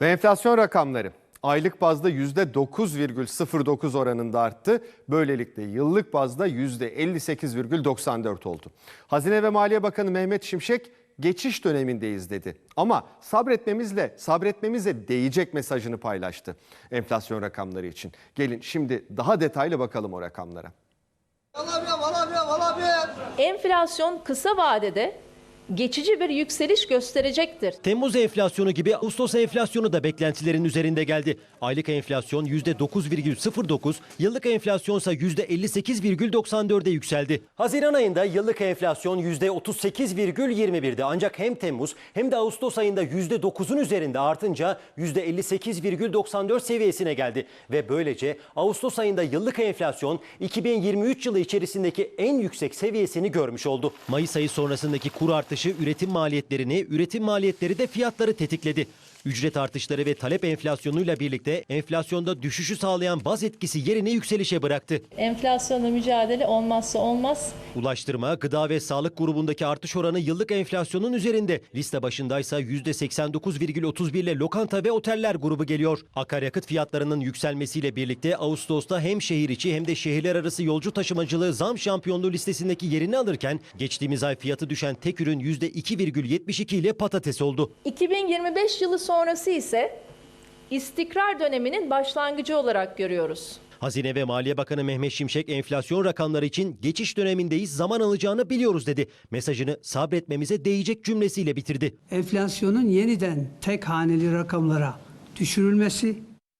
Ve enflasyon rakamları aylık bazda %9,09 oranında arttı. Böylelikle yıllık bazda %58,94 oldu. Hazine ve Maliye Bakanı Mehmet Şimşek geçiş dönemindeyiz dedi. Ama sabretmemizle sabretmemize değecek mesajını paylaştı enflasyon rakamları için. Gelin şimdi daha detaylı bakalım o rakamlara. Enflasyon kısa vadede geçici bir yükseliş gösterecektir. Temmuz enflasyonu gibi Ağustos enflasyonu da beklentilerin üzerinde geldi. Aylık enflasyon %9,09, yıllık enflasyonsa %58,94'e yükseldi. Haziran ayında yıllık enflasyon %38,21'di ancak hem Temmuz hem de Ağustos ayında %9'un üzerinde artınca %58,94 seviyesine geldi. Ve böylece Ağustos ayında yıllık enflasyon 2023 yılı içerisindeki en yüksek seviyesini görmüş oldu. Mayıs ayı sonrasındaki kur artışı üretim maliyetlerini, üretim maliyetleri de fiyatları tetikledi. Ücret artışları ve talep enflasyonuyla birlikte enflasyonda düşüşü sağlayan baz etkisi yerini yükselişe bıraktı. Enflasyonla mücadele olmazsa olmaz. Ulaştırma, gıda ve sağlık grubundaki artış oranı yıllık enflasyonun üzerinde. Liste başındaysa %89,31 ile lokanta ve oteller grubu geliyor. Akaryakıt fiyatlarının yükselmesiyle birlikte Ağustos'ta hem şehir içi hem de şehirler arası yolcu taşımacılığı zam şampiyonluğu listesindeki yerini alırken geçtiğimiz ay fiyatı düşen tek ürün %2,72 ile patates oldu. 2025 yılı sonrası ise istikrar döneminin başlangıcı olarak görüyoruz. Hazine ve Maliye Bakanı Mehmet Şimşek enflasyon rakamları için geçiş dönemindeyiz zaman alacağını biliyoruz dedi. Mesajını sabretmemize değecek cümlesiyle bitirdi. enflasyonun yeniden tek haneli rakamlara düşürülmesi